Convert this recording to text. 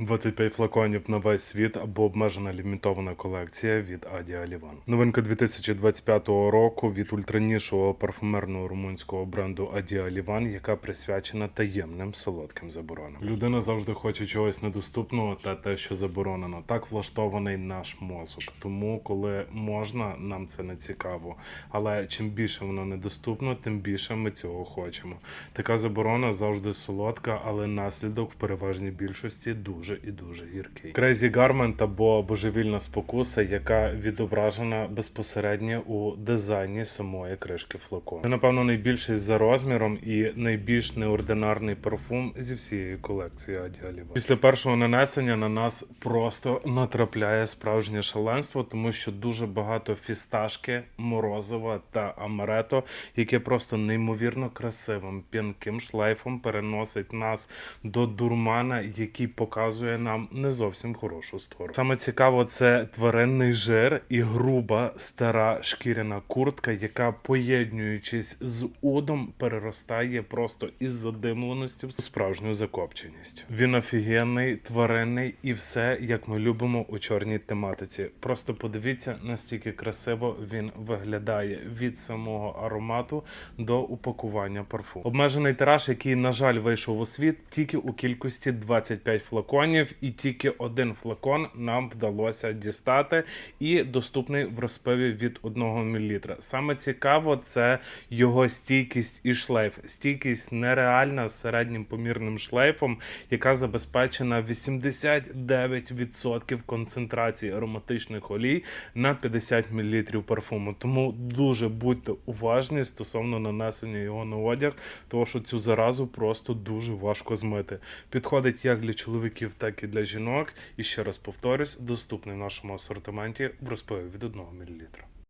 25 флаконів на весь світ або обмежена лімітована колекція від Аді Аліван. Новинка 2025 року від ультранішого парфумерного румунського бренду Аді Аліван, яка присвячена таємним солодким заборонам. Людина завжди хоче чогось недоступного та те, що заборонено. Так влаштований наш мозок. Тому, коли можна, нам це не цікаво. Але чим більше воно недоступно, тим більше ми цього хочемо. Така заборона завжди солодка, але наслідок в переважній більшості дуже і дуже гіркий. Crazy Garment або божевільна спокуса, яка відображена безпосередньо у дизайні самої кришки флакону. Це, напевно, найбільший за розміром і найбільш неординарний парфум зі всієї колекції Аді Аліва. Після першого нанесення на нас просто натрапляє справжнє шаленство, тому що дуже багато фісташки, морозива та амарето, яке просто неймовірно красивим п'янким шлейфом переносить нас до дурмана, який показує нам не зовсім хорошу сторону. Саме цікаво, це тваринний жир і груба стара шкіряна куртка, яка, поєднуючись з удом, переростає просто із задимленості в справжню закопченість. Він офігенний, тваринний і все, як ми любимо у чорній тематиці. Просто подивіться, настільки красиво він виглядає від самого аромату до упакування парфуму. Обмежений тираж, який, на жаль, вийшов у світ тільки у кількості 25 флаконів, і тільки один флакон нам вдалося дістати, і доступний в розпиві від 1 мл. Саме цікаво, це його стійкість і шлейф. Стійкість нереальна з середнім помірним шлейфом, яка забезпечена 89% концентрації ароматичних олій на 50 мл парфуму. Тому дуже будьте уважні стосовно нанесення його на одяг, тому що цю заразу просто дуже важко змити. Підходить як для чоловіків, так і для жінок. І ще раз повторюсь, доступний в нашому асортименті в розпиві від 1 мл.